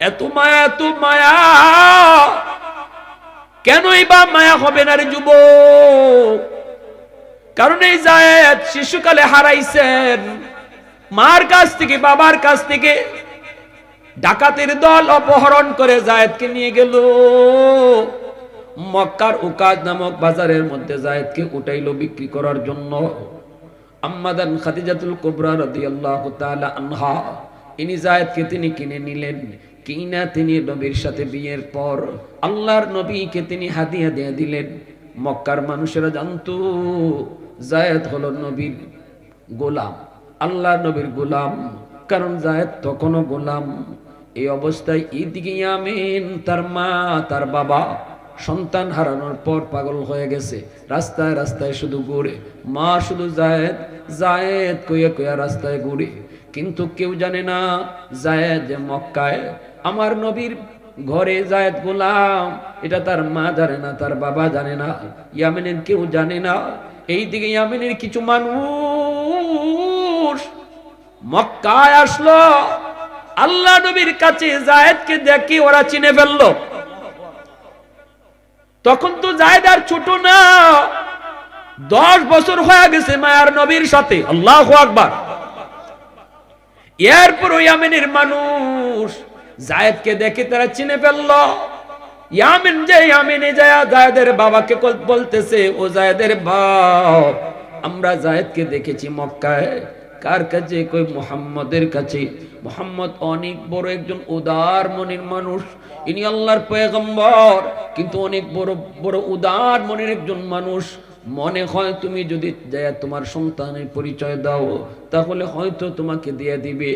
এত মায়া এত মায়া। কেনই বা মায়া হবে না রে যুব কারণ এই জায়েদ শিশুকালে হারাইছেন। মার কাছ থেকে, বাবার কাছ থেকে ডাকাতের দল অপহরণ করে জায়েদকে নিয়ে গেল। মক্কার উকাজ নামক বাজারের মধ্যে জায়েদকে উঠাইলো বিক্রি করার জন্য। আম্মাদান খাদিজাতুল কুবরা রাদিয়াল্লাহু তাআলা আনহা, ইনি জায়েদকে তিনি কিনে নিলেন। কিনা তিনি নবীর সাথে বিয়ের পর আল্লাহর নবীকে তিনি হাদিয়া দিয়ে দিলেন। মক্কার মানুষেরা জানতো, জায়েদ হলো নবীর গোলাম আল্লাহ নবীর গোলাম। কারণ জায়েদ তখনও গোলাম। এই অবস্থায় ঈদকে ইয়ামিন তার মা, তার বাবা সন্তান হারানোর পর পাগল হয়ে গেছে। রাস্তায় রাস্তায় শুধু ঘুরে। মা শুধু জায়েদ জায়েদ কইয়া কইয়া রাস্তায় ঘুরে। কিন্তু কেউ জানে না জায়েদ মক্কায় আমার নবীর ঘরে জায়েদ গোলাম, এটা তার মা জানে না, তার বাবা জানে না, ইয়ামিনের কেউ জানে না। এই দিকে ইয়ামিনের কিছু মানুষ মক্কায় আসলো, আল্লাহ নবীর কাছে জায়েদকে দেখি ওরা চিনে ফেলল। তখন তো জায়েদ আর ছোট না, দশ বছর হয়ে গেছে মায়ার নবীর সাথে, আল্লাহ আকবার। এরপর ইয়ামিনের মানুষ জায়েদকে দেখে তারা চিনে ফেলল, ইয়ামিন যে ইয়ামিনে যায় জায়েদের বাবাকে বলতেছে, ও জায়েদের বাপ, আমরা জায়েদকে দেখেছি মক্কায়। কার কাছে? কই, মুহাম্মদের কাছে। মুহাম্মদ অনেক বড় একজন উদার মনের মানুষ, ইনি আল্লাহর পয়গম্বর, কিন্তু অনেক বড় বড় উদার মনের একজন মানুষ। মনে হয় তুমি যদি তোমার সন্তানের পরিচয় দাও তাহলে হয়তো তোমাকে দিয়ে দিবে।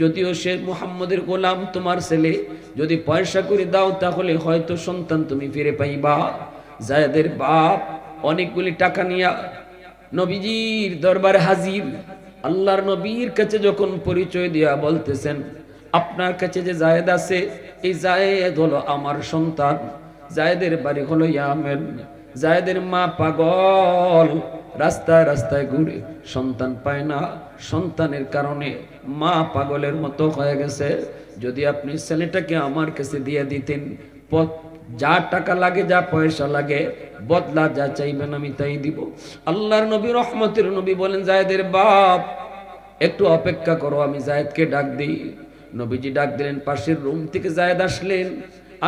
যদিও সে মুহাম্মদের গোলাম তোমার ছেলে, যদি পয়সা করে দাও তাহলে হয়তো সন্তান তুমি ফিরে পাইবা। জায়দের বাপ অনেকগুলি টাকা নিয়া নবীজির দরবারে হাজির। আল্লাহর নবীর কাছে যখন পরিচয় দিয়া বলতেছেন, আপনার কাছে যে জায়েদ আছে, এই জায়েদ হলো আমার সন্তান। জায়েদের বাড়ি হলো ইয়ামেন। জায়েদের মা পাগল। রাস্তায় রাস্তায় ঘুরে সন্তান পায় না। সন্তানের কারণে মা পাগলের মতো হয়ে গেছে। যদি আপনি ছেলেটাকে আমার কাছে দিয়ে দিতেন, পথ যা টাকা লাগে, যা পয়সা লাগে, বদলা যা চাইবেন আমি তাই দিব। আল্লাহর নবী, রহমতের নবী বলেন, জায়েদের বাপ, একটু অপেক্ষা করো, আমি জায়েদকে ডাক দিই। নবীজি ডাক দিলেন, পাশের রুম থেকে জায়েদ আসলেন।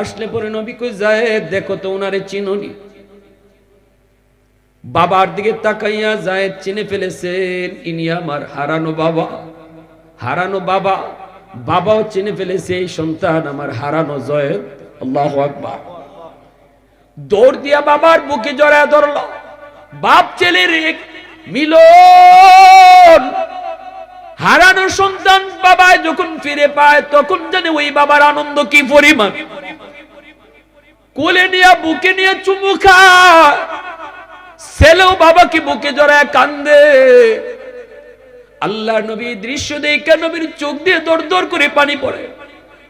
আসলে পরে নবী কই জায়েদ, দেখো তো ওনারে চিনুনি। বাবার দিকে তাকাইয়া জায়েদ চিনে ফেলেছেন ইনি আমার হারানো বাবা হারানো বাবা। বাবাও চিনে ফেলেছে, এই সন্তান আমার হারানো জয়েদ। আল্লাহ আকবার। দৌড় দিয়া বাবার বুকে জড়ায় ধরল। বাপ ছেলের মিলন। হারানো সন্তান বাবায় যখন ফিরে পায়, তখন জানে ওই বাবার আনন্দ কি পরিমাণ। কোলে নিয়ে, বুকে নিয়ে চুমু খায়। ছেলেও বাবাকে বুকে জড়ায় কান্দে। আল্লাহ নবী দৃশ্য দেখে নবীর চোখ দিয়ে দর দর করে পানি পড়ে।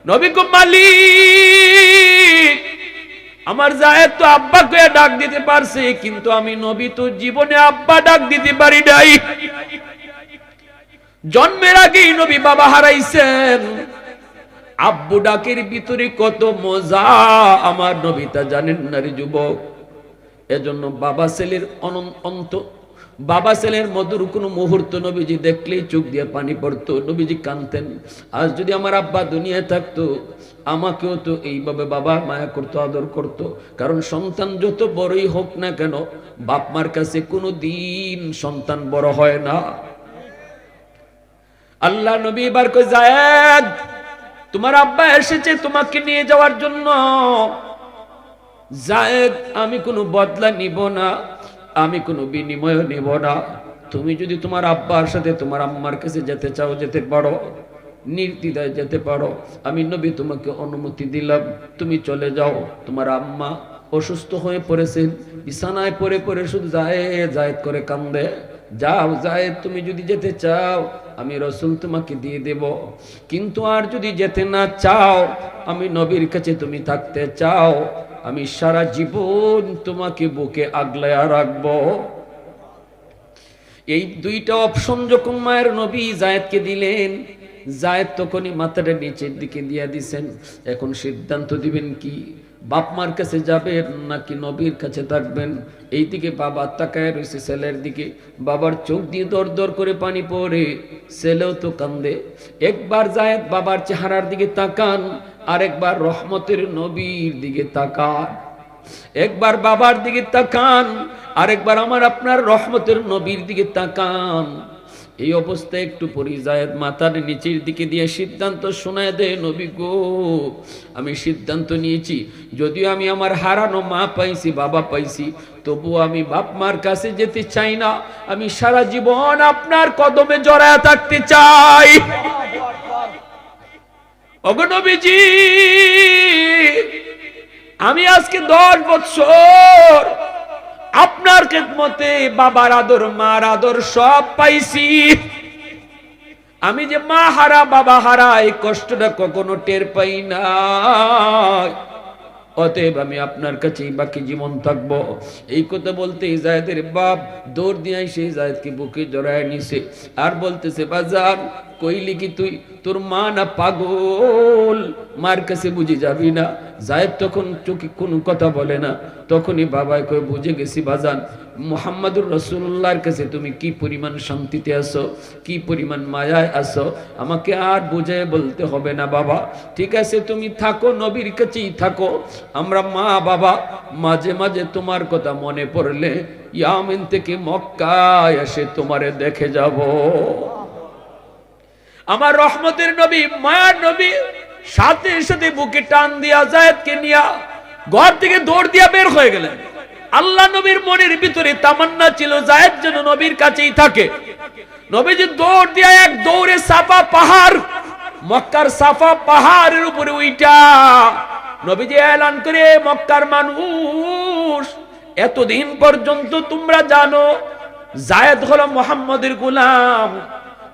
নবী কো মালিক, আমার জায়েদ তো আব্বা কয়ে ডাক দিতে পারছে, কিন্তু আমি নবী তো জীবনে আব্বা ডাক দিতে পারি নাই। জন্মের আগেই নবী বাবা হারাইছেন। আব্বু ডাকের ভিতরে কত মজা, আমার নবী তা জানেন না রে যুবক। এজন্য বাবা ছেলের অনন্ত বাবা ছেলের মধুর কোনো মুহূর্ত নবীজি দেখলেই চোখ দিয়ে পানি পড়তো, নবীজি কানতেন আজ যদি আমার আব্বা দুনিয়ায় থাকতো, আমাকেও তো এইভাবে বাবা মায়া করতো, আদর করতো। কারণ সন্তান যত বড়ই হোক না কেন, বাপ মার কাছে কোনো দিন সন্তান বড় হয় না। আল্লাহ নবী এবার কই জায়েদ, তোমার আব্বা এসেছে তোমাকে নিয়ে যাওয়ার জন্য। জায়েদ আমি কোনো বদলা নিব না, আমি কোনো বিনিময় নিব না। তুমি যদি তোমার আব্বার সাথে তোমার আম্মার কাছে যেতে চাও, যেতে পারো, নির্দ্বিধায় যেতে পারো। আমি নবী তোমাকে অনুমতি দিলাম, তুমি চলে যাও। তোমার আম্মা অসুস্থ হয়ে পড়েছেন, বিছানায় পড়ে পড়ে শুধু যায় জায়েদ করে কান্দে। যাও জায়েদ তুমি যদি যেতে চাও, আমি রসুল তোমাকে দিয়ে দেব। কিন্তু আর যদি যেতে না চাও, আমি নবীর কাছে তুমি থাকতে চাও। আমি সারা জীবন তোমাকে বুকে আগলায়া রাখব। এই দুইটা অপশন যখন মায়ের নবী জায়েদকে দিলেন, জায়েদ তখনই মাথাটা নিচের দিকে দিয়ে দিছেন। এখন সিদ্ধান্ত দিবেন কি, বাপ মার কাছে যাবেন নাকি নবীর কাছে থাকবেন? এইদিকে বাবা তাকায় রয়েছে ছেলের দিকে। বাবার চোখ দিয়ে দর দর করে পানি পড়ে, ছেলেও তো কান্দে। একবার জায়েদ বাবার চেহারার দিকে তাকান আরেকবার রহমতের নবীর দিকে তাকান। একবার বাবার দিকে তাকান, আরেকবার আমার আপনার রহমতের নবীর দিকে তাকান। এই অবস্থায় একটু পরিজায়ের মাথার নিচের দিকে দিয়ে সিদ্ধান্ত শোনায় দে নবী গো, আমি সিদ্ধান্ত নিয়েছি, যদিও আমি আমার হারানো মা পাইছি, বাবা পাইছি তবু আমি বাপ মার কাছে যেতে চাই না। আমি সারা জীবন আপনার কদমে জড়ায় থাকতে চাই। অগনবীজি আমি আজকে দশ বছর আপনার খেদমতে বাবার আদর, মার আদর সব পাইছি। আমি যে মা হারা, বাবা হারা, এই কষ্টটা কখনো টের পাই না অতএব আমি আপনার কাছেই বাকি জীবন থাকব। এই কথা বলতে জায়দের বাপ দৌড় দিয়ে সেই জায়দকে বুকে জড়ায় নিছে। আর বলতেছে, বাজার, কইলি কি তুই? তোর মা না পাগল? মার কাছে বুঝে যাবি না? জায়দ তখন চোখে কোনো কথা বলে না। তখনই বাবাই কয়ে, বুঝে গেছি বাজান মোহাম্মদুর রসুল্লাহর কাছে তুমি কি পরিমাণ শান্তিতে আসো কি পরিমাণ মায়ায় আসো আমাকে আর বুঝে বলতে হবে না, বাবা। ঠিক আছে, তুমি থাকো, নবীর কাছেই থাকো। আমরা মা, বাবা, মাঝে মাঝে তোমার কথা মনে পড়লে ইয়ামিন থেকে মক্কায় এসে তোমারে দেখে যাব। আমার রহমতের নবী, মায়ার নবী, সাথে সাথে বুকে টান দিয়া জায়দকে নিয়া ঘর থেকে দৌড় দিয়া বের হয়ে গেলেন। আল্লাহ নবীর মনের ভিতরে তামান্না ছিল জায়দ যেন নবীর কাছেই থাকে। নবীজি দৌড় দিয়া এক দৌড়ে সাফা পাহাড়, মক্কার সাফা পাহাড়ের উপরে উইটা। নবীজি এলান করে, মক্কার মানুষ, এতদিন পর্যন্ত তোমরা জানো জায়দ হলো মোহাম্মদের গোলাম।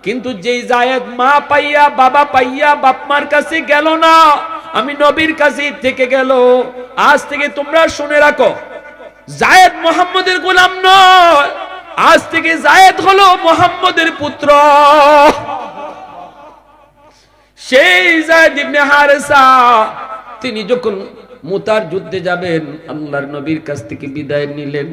কিন্তু যেই জায়েদ মা পাইয়া, বাবা পাইয়া, বাপ মার কাছে গেল না, আমি নবীর কাছে থেকে গেল। আজ থেকে তোমরা শুনে রাখো জায়েদ মোহাম্মদের গোলাম নয়। আজ থেকে জায়েদ হলো মোহাম্মদের পুত্র। সেই জায়েদ ইবনে হারেসা, তিনি যখন মুতার যুদ্ধে যাবেন, আল্লাহর নবীর কাছ থেকে বিদায় নিলেন।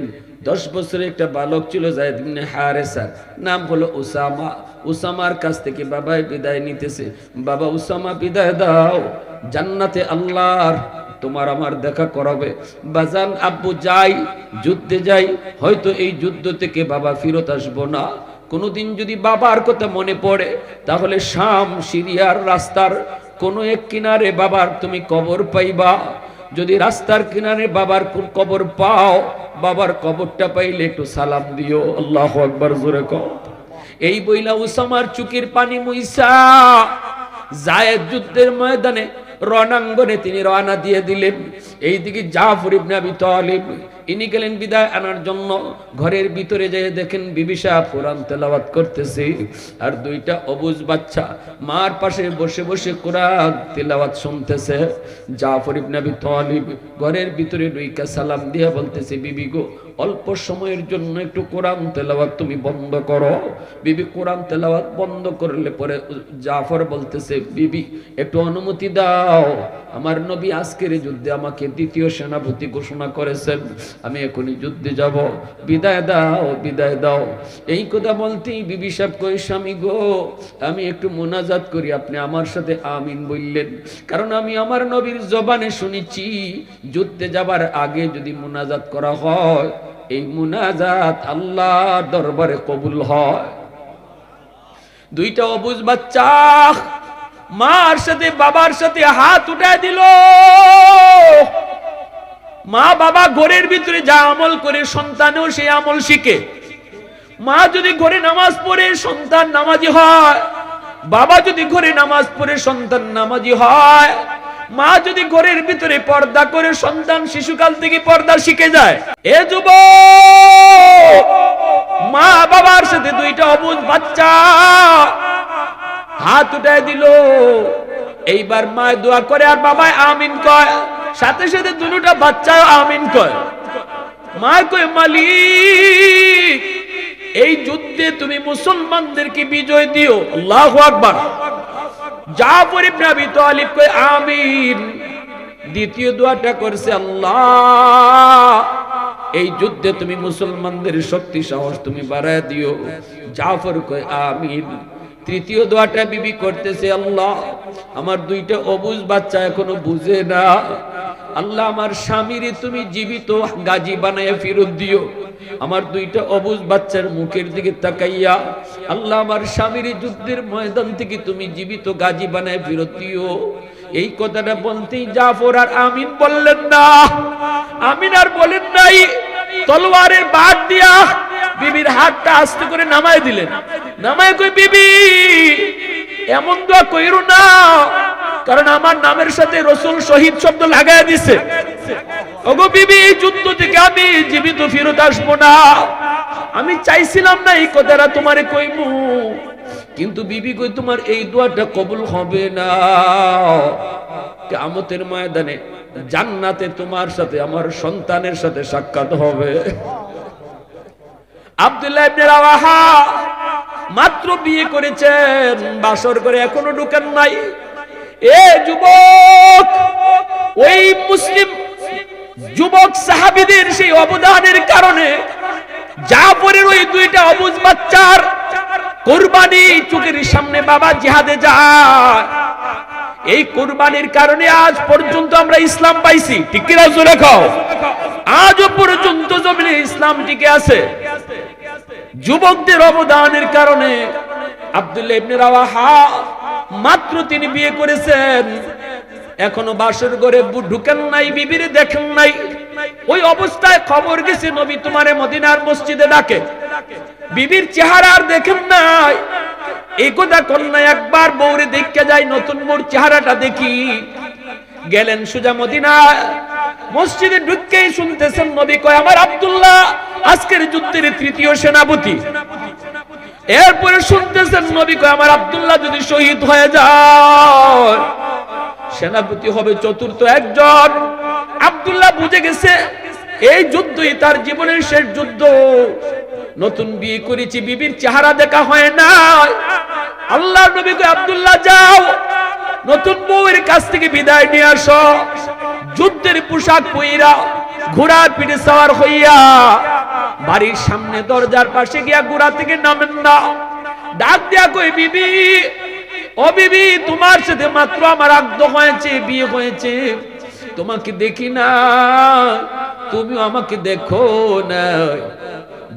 দশ বছরের একটা বালক ছিল জায়দ ইবনে হারেসা, নাম হলো উসামা। ওসামার কাছ থেকে বাবাই বিদায় নিতেছে। বাবা, উসামা বিদায় দাও, জান্নাতে আল্লাহর তোমার আমার দেখা করাবে। বাজান, আব্বু যাই, যুদ্ধে যাই, হয়তো এই যুদ্ধ থেকে বাবা ফিরত আসব না। কোনোদিন যদি বাবার কথা মনে পড়ে, তাহলে শাম, সিরিয়ার রাস্তার কোনো এক কিনারে বাবার তুমি কবর পাইবা। যদি রাস্তার কিনারে বাবার কবর পাও, বাবার কবরটা পাইলে একটু সালাম দিও। আল্লাহ আকবার, জোরে কও। এই বইলা উসামার চুকির পানি মুইসা, জায়েদ যুদ্ধের ময়দানে রণাঙ্গনে তিনি রওনা দিয়ে দিলেন। এইদিকে জাফর ইবনে আবি তালিব, ইনি গেলেন বিদায় আনার জন্য। ঘরের ভিতরে যেয়ে দেখেন বিবিসা কোরআন তেলাওয়াত করতেছে, আর দুইটা অবুজ বাচ্চা মার পাশে বসে বসে কোরআন তেলাওয়াত শুনতেছে। জাফর ইবনে আবি তালিব ঘরের ভিতরে দুইকা সালাম দিয়ে বলতেছে, বিবি গো অল্প সময়ের জন্য একটু কোরআন তেলাওয়াত তুমি বন্ধ করো। বিবি, কোরআন তেলাওয়াত বন্ধ করলে পরে জাফর বলতেছে, বিবি, একটু অনুমতি দাও। আমার নবী আজকের যুদ্ধে আমাকে দ্বিতীয় সেনাপতি ঘোষণা করেছেন। আমি এখনই যুদ্ধে যাব। বিদায় দাও বিদায় দাও। এই কথা বলতেই বিবি সাহেব কই স্বামী গো, আমি একটু মোনাজাত করি, আপনি আমার সাথে আমিন বললেন। কারণ আমি আমার নবীর জবানে শুনেছি, যুদ্ধে যাবার আগে যদি মোনাজাত করা হয় এই মুনাজাত আল্লাহর দরবারে কবুল হয়। দুইটা অবুজ বাচ্চা মার সাথে, বাবার সাথে হাত উঠায় দিল। মা বাবা ঘরের ভিতরে যা আমল করে সন্তানেও সেই আমল শিখে। মা যদি ঘরে নামাজ পড়ে সন্তান নামাজি হয়, বাবা যদি ঘরে নামাজ পড়ে সন্তান নামাজি হয় মা যদি ঘরের ভিতরে পর্দা করে সন্তান শিশুকাল থেকে পর্দা শিখে যায়। এ যুব মা বাবার সাথে দুইটা অবুজ বাচ্চা। হাত উঠায় দিল। এইবার মা দোয়া করে আর বাবাই আমিন কয়। সাথে সাথে দুটা বাচ্চা আমিন কয়। মা কয়, মালিক, এই যুদ্ধে তুমি মুসলমানদেরকে বিজয় দিও। আল্লাহ আকবার। জাফর ইবনে আবি তালিব কই আমিন। দ্বিতীয় দোয়াটা করছে, আল্লাহ, এই যুদ্ধে তুমি মুসলমানদের শক্তি, সাহস তুমি বাড়ায় দিও। জাফর কই আমিন। তৃতীয় দোয়াটা বিবি করতেছে, আল্লাহ, আমার দুইটা অবুজ বাচ্চা এখনও বুঝে না। আল্লাহ, আমার স্বামীরে তুমি জীবিত গাজী বানাইয়া ফেরত দিও। আমার দুইটা অবুজ বাচ্চার মুখের দিকে তাকাইয়া, আল্লাহ, আমার স্বামীর যুদ্ধের ময়দান থেকে তুমি জীবিত গাজী বানায় ফেরত দিও। এই কথাটা বলতেই জাফর আর আমিন বললেন না। আমিন আর বলেন নাই, তলোয়ারের বাদ দিয়া বিবির হাতটা আস্তে করে নামায় দিলেন। নামায় কই, বিবি, এমন দোয়া কইরো না, কারণ আমার নামের সাথে রসুল শহীদ শব্দ লাগাই দিছে। ওগো বিবি এই যুদ্ধ থেকে আমি জীবিত ফেরত আসব না। আমি চাইছিলাম না এই কথাটা তোমারে কইমু, কিন্তু বিবি কই, তোমার এই দোয়াটা কবুল হবে না। কিয়ামতের ময়দানে জান্নাতে তোমার সাথে, আমার সন্তানের সাথে সাক্ষাৎ হবে। আব্দুল্লাহ মাত্র বিয়ে করেছেন, বাসর করে এখনও ঢুকেন নাই। এ যুবক, ওই মুসলিম যুবক সাহাবিদের সেই অবদানের কারণে যা জাফরের ওই দুইটা অবুজ বাচ্চার কোরবানি চোখের সামনে বাবা জিহাদে যায়। এই কোরবানির কারণে আজ পর্যন্ত আমরা ইসলাম পাইছি। ঠিক কিনা জোরে খাও আজও পর্যন্ত জমিনে ইসলাম টিকে আছে। যুবকদের অবদানের কারণে আব্দুল্লাহ মাত্র তিনি বিয়ে করেছেন। এখনও বাসর ঘরে ঢুকেন নাই, বিবিরে দেখেন নাই। ওই অবস্থায় খবর গেছে, নবী তোমারে মদিনার মসজিদে ডাকে। বিবির চেহারা আর দেখেন নাই। এই কথা কন্যা একবার বৌরে দেখতে যাই নতুন মোর চেহারাটা দেখি। গেলেন সুজা মদিনা মসজিদে ঢুককেই শুনতেছেন, নবী কয়, আমার আব্দুল্লাহ আজকের যুদ্ধের তৃতীয় সেনাপতি। এরপরে শুনতেছেন নবী কয়, আমার আব্দুল্লাহ যদি শহীদ হয়ে যায়, সেনাপতি হবে চতুর্থ একজন। আব্দুল্লাহ বুঝে গেছে, এই যুদ্ধই তার জীবনের শেষ যুদ্ধ। নতুন বিয়ে করেছি, বিবির চেহারা দেখা হয় না আল্লাহ নবী কয়, আব্দুল্লাহ, যাও, নতুন বউয়ের কাছ থেকে বিদায় নিয়ে আসো। যুদ্ধের পোশাক পইরা ঘোড়ার পিঠে সওয়ার হইয়া বাড়ির সামনে দরজার পাশে গিয়া ঘোড়া থেকে নামেন না। ডাক দিয়া কই বিবি, ও বিবি, তোমার সাথে মাত্র আমার আগ্ধ হয়েছে, বিয়ে হয়েছে। তোমাকে দেখি না, তুমিও আমাকে দেখো না।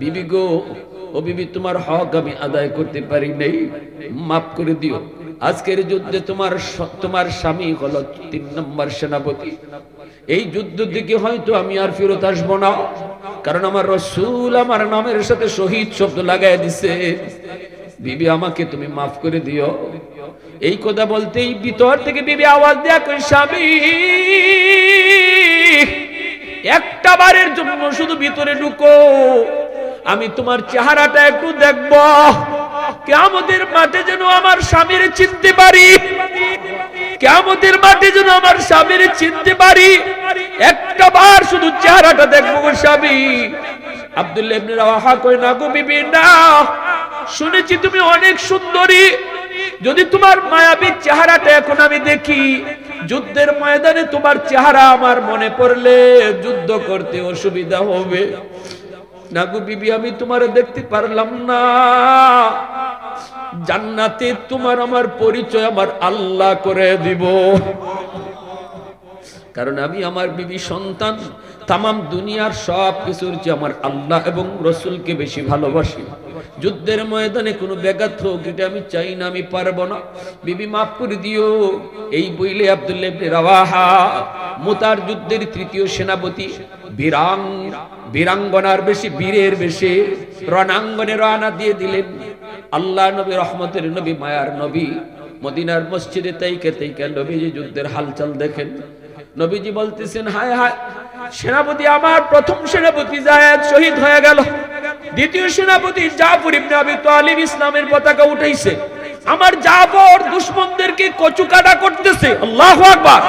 বিবি গো, ও বিবি, তোমার হক আমি আদায় করতে পারি নাই। মাফ করে দিও। আজকের যুদ্ধে তোমার তোমার স্বামী হলো তিন নম্বর সেনাপতি। এই যুদ্ধ দিকে হয়তো আমি আর ফেরত আসব না। কারণ আমার রসুল আমার নামের সাথে শহীদ শব্দ লাগাই দিছে। বিবি, আমাকে তুমি মাফ করে দিও। এই কথা বলতেই ভিতর থেকে বিবি আওয়াজ দেয়া কই স্বামী, একটা বারের জন্য শুধু ভিতরে ঢুকো। আমি তোমার চেহারাটা একটু দেখব। কেমতের মাঠে যেন আমার স্বামীর চিনতে পারি। কেমতের মাঠে যেন আমার স্বামীর চিনতে পারি, একটা বার শুধু চেহারাটা দেখব স্বামী। আব্দুল্লাহ ইবনে কই না গো বিবি, না। শুনেছি তুমি অনেক সুন্দরী। যদি তোমার মায়াবী চেহারাটা এখন আমি দেখি, যুদ্ধের ময়দানে তোমার চেহারা আমার মনে পড়লে যুদ্ধ করতে অসুবিধা হবে। না গো বিবি, আমি তোমার দেখতে পারলাম না। জান্নাতে তোমার আমার পরিচয় আমার আল্লাহ করে দিব। কারণ আমি আমার বিবি সন্তান, তামাম দুনিয়ার সব কিছুর চেয়ে আমার আল্লাহ এবং রসুলকে বেশি ভালোবাসি। যুদ্ধের ময়দানে কোনো ব্যাঘাত হোক, এটা আমি চাই না, আমি পারব না। বিবি, মাফ করে দিও। এই বইলে আব্দুল্লাহ রাওয়াহা, মুতার যুদ্ধের তৃতীয় সেনাপতি বীরাং বীরাঙ্গনার বেশি, বীরের বেশি। রণাঙ্গনে রওনা দিয়ে দিলেন। আল্লাহ নবী, রহমতের নবী, মায়ার নবী। মদিনার মসজিদে তাইকে তাইকে নবীজি যুদ্ধের হালচাল দেখেন। নবীজি বলতেছেন, হায় হায়, সেনাপতি আমার প্রথম সেনাপতি জায়েদ শহীদ হয়ে গেল। দ্বিতীয় সেনাপতি জাফর ইবনে আবি তালিব ইসলামের পতাকা উঠাইছে। আমার জাফর দুশমনদেরকে কচুকাটা করতেছে। আল্লাহু আকবার।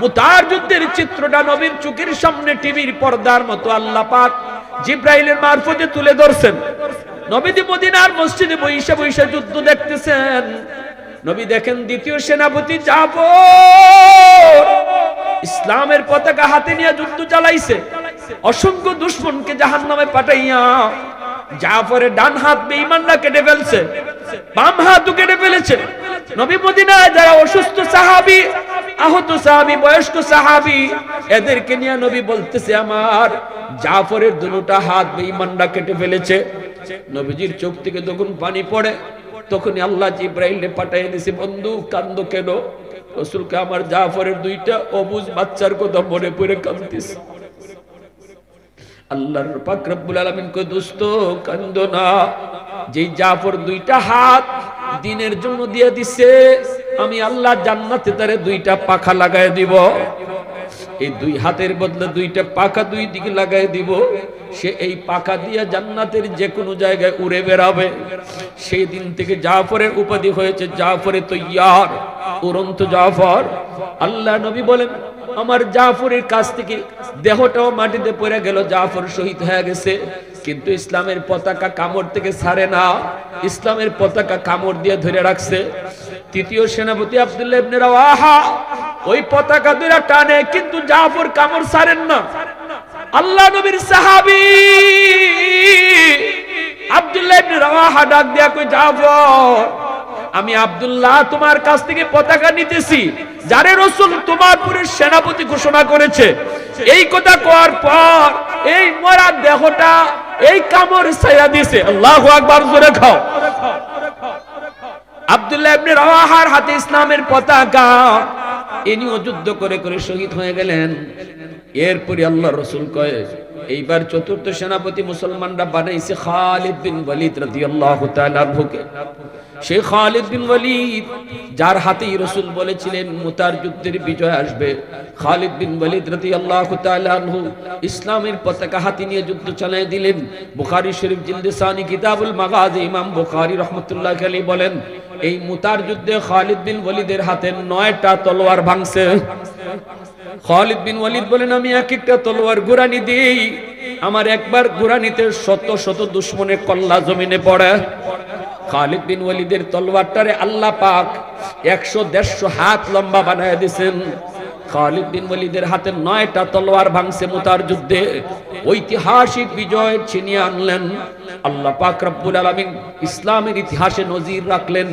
মুতার যুদ্ধের চিত্রটা নবীর চোখের সামনে টিভির পর্দার মতো আল্লাহ পাক জিব্রাইলের মারফতে তুলে ধরছেন। নবীজি মদিনার মসজিদে বৈশা বৈশা যুদ্ধ দেখতেছেন। নবী দেখেন দ্বিতীয় সেনাপতি জাফর ইসলামের পতাকা হাতে নিয়ে যুদ্ধ চালাইছে। অসংখ্য দুশ্মনকে জাহান নামে পাঠাইয়া জাফরের ডান হাত বেঈমানরা কেটে ফেলছে, বাম হাতও কেটে ফেলেছে। নবী মদিনায় যারা অসুস্থ সাহাবী, আহত সাহাবী, বয়স্ক সাহাবী, এদেরকে নিয়ে নবী বলতেছে, আমার জাফরের দুটা হাত বেঈমানরা কেটে ফেলেছে। নবীজির চোখ থেকে যখন পানি পড়ে, তখনই আল্লাহ জিব্রাইলে পাঠিয়ে দিছে বন্ধু, কান্দ কেন? রসুলকে আমার জাফরের দুইটা অবুজ বাচ্চার কথা মনে পড়ে কাঁদতেছে। আল্লাহর পাক রব্বুল আলামিন কই দোস্ত, কান্দো না। যেই জাফর দুইটা হাত দিনের জন্য দিয়ে দিছে, আমি আল্লাহ জান্নাতে তারে দুইটা পাখা লাগায় দিব। এই দুই হাতের বদলে দুইটা পাখা দুই দিকে লাগাই দিব। সে এই পাখা দিয়ে জান্নাতের যে কোনো জায়গায় উড়ে বেড়াবে। সেই দিন থেকে জাফরের উপাধি হয়েছে জাফরে তো ইয়ার উড়ন্ত জাফর। আল্লাহ নবী বলেন আমার জাফরের কাছ থেকে দেহটাও মাটিতে পড়ে গেল, জাফর শহীদ হয়ে গেছে। কিন্তু ইসলামের পতাকা কামড় থেকে ছাড়ে না। ইসলামের পতাকা কামড় দিয়ে ধরে রাখছে। তৃতীয় সেনাপতি আব্দুল্লাহ ইবনে ওই পতাকা ধরে টানে, কিন্তু জাফর কামড় ছাড়েন না। আল্লাহ নবীর সাহাবী আব্দুল্লাহ ইবনে রাওয়াহা ডাক দিয়া কই জাফর আমি আব্দুল্লাহ তোমার কাছ থেকে পতাকা নিতেছি, যারে রসুল তোমার পুরের সেনাপতি ঘোষণা করেছে। এই কথা কোয়ার পর এই মরা দেহটা এই কামড় ছায়া দিছে আল্লাহু আকবার, জোরে খাও। আব্দুল্লাহ ইবনে রাওয়াহার হাতে ইসলামের পতাকা, ইনিও যুদ্ধ করে করে শহীদ হয়ে গেলেন। এরপরে আল্লাহ রসুল কয়ে এইবার চতুর্থ সেনাপতি মুসলমানরা বানাইছে খালিদ বিন ওয়ালিদ রাদিয়াল্লাহু তাআলা আনহুকে। সেই খালিদ বিন ওয়ালিদ, যার হাতেই রসুল বলেছিলেন, মুতার যুদ্ধের বিজয় আসবে। খালিদ বিন ওয়ালিদ রাদিয়াল্লাহু তাআলা আনহু ইসলামের পতাকা হাতে নিয়ে যুদ্ধ চালিয়ে দিলেন। বুখারী শরীফ জিলদে সানি কিতাবুল মাগাজি ইমাম বুখারী রাহমাতুল্লাহ আলাইহি বলেন, এই মুতার যুদ্ধে খালিদ বিন ওয়ালিদের হাতে নয়টা তলোয়ার ভাঙছে। খালিদ বিন ওয়ালিদ বলেন, আমি এক একটা তলোয়ার গুরানি দিই। আমার একবার গুরানিতে শত শত দুশ্মনে কল্লা জমিনে পড়ে। খালিদ বিন ওয়ালিদের তলোয়ারটারে আল্লাহ পাক একশো দেড়শো হাত লম্বা বানায় দিছেন। খালিদ বিন ওয়ালিদের হাতে নয়টা তলোয়ার ভাঙছে মুতার যুদ্ধে। ঐতিহাসিক বিজয় ছিনিয়ে আনলেন। আল্লাহ পাক রব্বুল আলামিন ইসলামের ইতিহাসে নজির রাখলেন।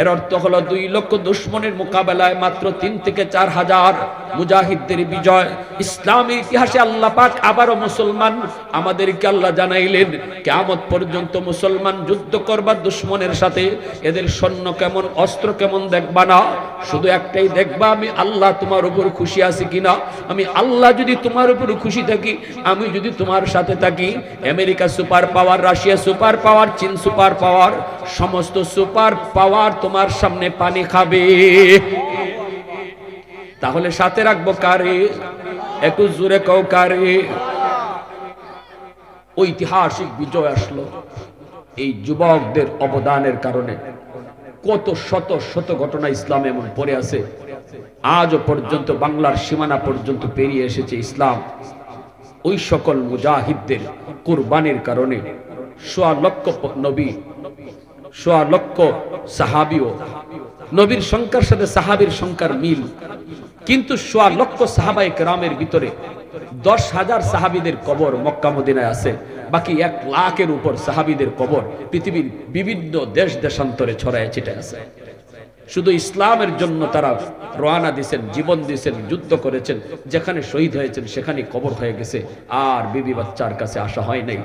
এর অর্থ হলো দুই লক্ষ দুশ্মনের মোকাবেলায় মাত্র তিন থেকে চার হাজার মুজাহিদদের বিজয়। ইসলামের ইতিহাসে আল্লাহ পাক আবারও মুসলমান। আমাদেরকে আল্লাহ জানাইলেন কেমত পর্যন্ত মুসলমান যুদ্ধ করবার দুশ্মনের সাথে এদের সৈন্য কেমন, অস্ত্র কেমন দেখবা না? শুধু একটাই দেখবা, আমি আল্লাহ তোমার উপর খুশি আছি কিনা? আমি আল্লাহ যদি তোমার উপর খুশি থাকি, আমি যদি তোমার সাথে থাকি, America super power, Russia super power, চীন সুপার পাওয়ার, সমস্ত সুপার পাওয়ার তোমার সামনে পানি খাবে। তাহলে সাথে রাখব কারে? একটু জোরে কও কারে? ঐতিহাসিক বিজয় আসলো। এই যুবকদের অবদানের কারণে। কত শত শত ঘটনা ইসলাম এমন পড়ে আছে। আজও পর্যন্ত বাংলার সীমানা পর্যন্ত পেরিয়ে এসেছে ইসলাম। ওই সকল মুজাহিদদের কুরবানির কারণে সোয়া লক্ষ নবী, সোয়া লক্ষ সাহাবিও। নবীর সংখ্যার সাথে সাহাবীর সংখ্যার মিল। কিন্তু সোয়া লক্ষ সাহাবাই কেরামের ভিতরে দশ হাজার সাহাবিদের কবর মক্কা মদিনায় আছে। বাকি এক লাখের উপর সাহাবিদের কবর পৃথিবীর বিভিন্ন দেশ দেশান্তরে ছড়ায় ছিটে আছে। শুধু ইসলামের জন্য তারা রওনা দিয়েছেন, জীবন দিয়েছেন, যুদ্ধ করেছেন, যেখানে শহীদ হয়েছেন সেখানে কবর হয়ে গেছে, আর বিবি বাচ্চার কাছে আসা হয় নাই।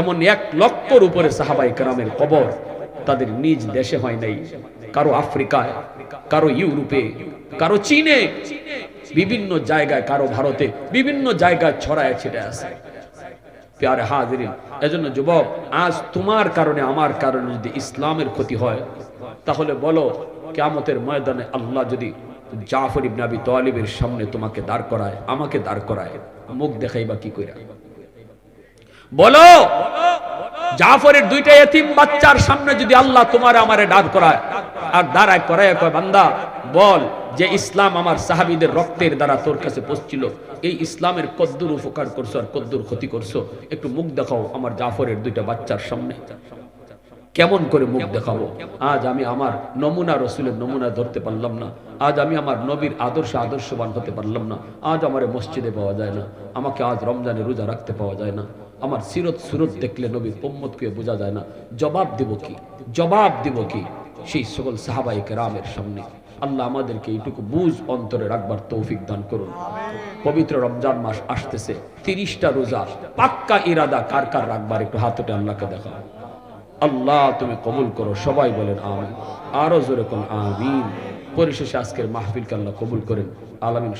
এমন এক লক্ষর উপরে সাহাবাই কেরামের কবর তাদের নিজ দেশে হয় নাই। কারও আফ্রিকায়, কারও ইউরোপে, কারও চীনে, বিভিন্ন জায়গায়, কারও ভারতে, বিভিন্ন জায়গায় ছড়ায় ছিটে আছে। প্যারে হাজিরিন। এজন্য যুবক, আজ তোমার কারণে, আমার কারণে যদি ইসলামের ক্ষতি হয়, তাহলে বলো, কেয়ামতের ময়দানে আল্লাহ যদি জাফর ইবনে আবি তালিবের সামনে তোমাকে দাঁড় করায়, আমাকে দাঁড় করায়, মুখ দেখাইবা কি কইরা? বলো, জাফরের দুইটা এতিম বাচ্চার সামনে যদি আল্লাহ তোমার আমারে দাঁড় করায়, আর দাঁড়ায় করায় কয়, বান্দা, বল যে ইসলাম আমার সাহাবিদের রক্তের দ্বারা তোর কাছে পৌঁছছিল এই ইসলামের কদ্দুর উপকার করছ আর কদ্দুর ক্ষতি করছ। একটু মুখ দেখাও আমার জাফরের দুইটা বাচ্চার সামনে। কেমন করে মুখ দেখাবো? আজ আমি আমার নমুনা রসুলের নমুনা ধরতে পারলাম না। আজ আমি আমার নবীর আদর্শ আদর্শবান হতে পারলাম না। আজ আমার মসজিদে পাওয়া যায় না। আমাকে আজ রমজানে রোজা রাখতে পাওয়া যায় না। আমার সিরত সুরত দেখলে নবীর উম্মতকে বোঝা যায় না। জবাব দিব কি? জবাব দিব কি? সেই সকল সাহাবাই কেরামের সামনে। আল্লাহ আমাদেরকে এইটুকু বুঝ, অন্তরে রাখবার তৌফিক দান করুন। পবিত্র রমজান মাস আসতেছে, তিরিশটা রোজা, পাক্কা ইরাদা কার কার রাখবার একটু হাতটে আল্লাহকে দেখা আল্লাহ তুমি কবুল করো, সবাই বলেন আমিন। আরও জোরে কোন আমিন। পরিশেষে আজকের মাহফিলকে আল্লাহ কবুল করেন। আলামিন